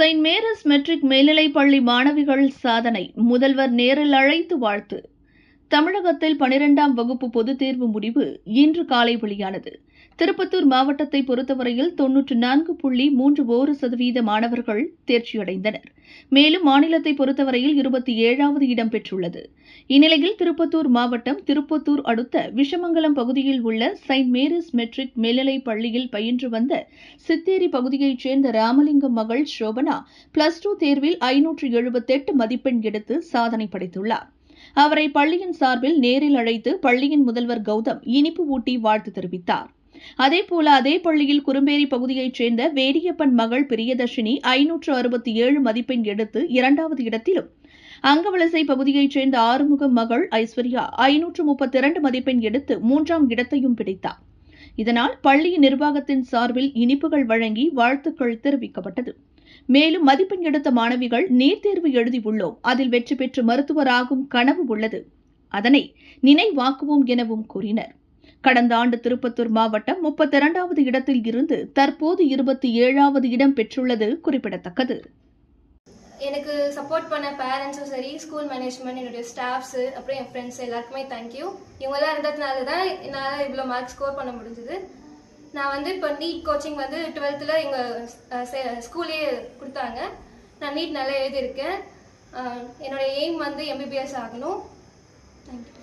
Saint Mary's matric மேல்நிலைப்பள்ளி மாணவிகள் சாதனை. முதல்வர் நேரில் அழைத்து வாழ்த்து. தமிழகத்தில் பனிரெண்டாம் வகுப்பு பொதுத் தேர்வு முடிவு இன்று காலை வெளியானது. திருப்பத்தூர் மாவட்டத்தை பொறுத்தவரையில் தொன்னூற்று நான்கு புள்ளி மூன்று ஒரு சதவீத மாணவர்கள் தேர்ச்சியடைந்தனர். மேலும் மாநிலத்தை பொறுத்தவரையில் இருபத்தி ஏழாவது இடம் பெற்றுள்ளது. இந்நிலையில் திருப்பத்தூர் மாவட்டம் திருப்பத்தூர் அடுத்த விஷமங்கலம் பகுதியில் உள்ள செயின்ட் மேரிஸ் மெட்ரிக் மேல்நிலைப் பள்ளியில் பயின்று வந்த சித்தேரி பகுதியைச் சேர்ந்த ராமலிங்கம் மகள் சோபனா பிளஸ் டூ தேர்வில் ஐநூற்று எழுபத்தெட்டு மதிப்பெண் எடுத்து சாதனை படைத்துள்ளார். அவரை பள்ளியின் சார்பில் நேரில் அழைத்து பள்ளியின் முதல்வர் கௌதம் இனிப்பு ஊட்டி வாழ்த்து தெரிவித்தார். அதேபோல அதே பள்ளியில் குறும்பேரி பகுதியைச் சேர்ந்த வேடியப்பன் மகள் பிரியதர்ஷினி ஐநூற்று அறுபத்தி ஏழு மதிப்பெண் எடுத்து இரண்டாவது இடத்திலும். அங்கவலசை பகுதியைச் சேர்ந்த ஆறுமுக மகள் ஐஸ்வர்யா ஐநூற்று முப்பத்தி இரண்டு மதிப்பெண் எடுத்து மூன்றாம் இடத்தையும் பிடித்தார். இதனால் பள்ளி நிர்வாகத்தின் சார்பில் இனிப்புகள் வழங்கி வாழ்த்துக்கள் தெரிவிக்கப்பட்டது. மேலும் மதிப்பெண் எடுத்த மாணவிகள் நீட் தேர்வு எழுதியுள்ளோம். அதில் வெற்றி பெற்று மருத்துவராகும் கனவு உள்ளது. அதனை நினைவாக்குவோம் எனவும் கூறினர். கடந்த ஆண்டு திருப்பத்தூர் மாவட்டம் முப்பத்தி இரண்டாவது இடத்தில் இருந்து தற்போது இருபத்தி ஏழாவது இடம் பெற்றுள்ளது குறிப்பிடத்தக்கது. எனக்கு சப்போர்ட் பண்ண பேரண்ட்ஸும் சரி ஸ்கூல் மேனேஜ்மெண்ட் என்னுடைய ஸ்டாஃப்ஸு அப்புறம் என் ஃப்ரெண்ட்ஸ் எல்லாருக்குமே தேங்க்யூ இவங்கெல்லாம் இருந்ததுனால தான் என்னால் இவ்வளோ மார்க் ஸ்கோர் பண்ண முடிஞ்சது. நான் வந்து இப்போ நீட் கோச்சிங் வந்து டுவெல்த்தில் எங்கள் ஸ்கூல்லேயே கொடுத்தாங்க. நான் நீட் நல்லா எழுதியிருக்கேன். என்னோடய எய்ம் வந்து எம்பிபிஎஸ் ஆகணும். தேங்க்யூ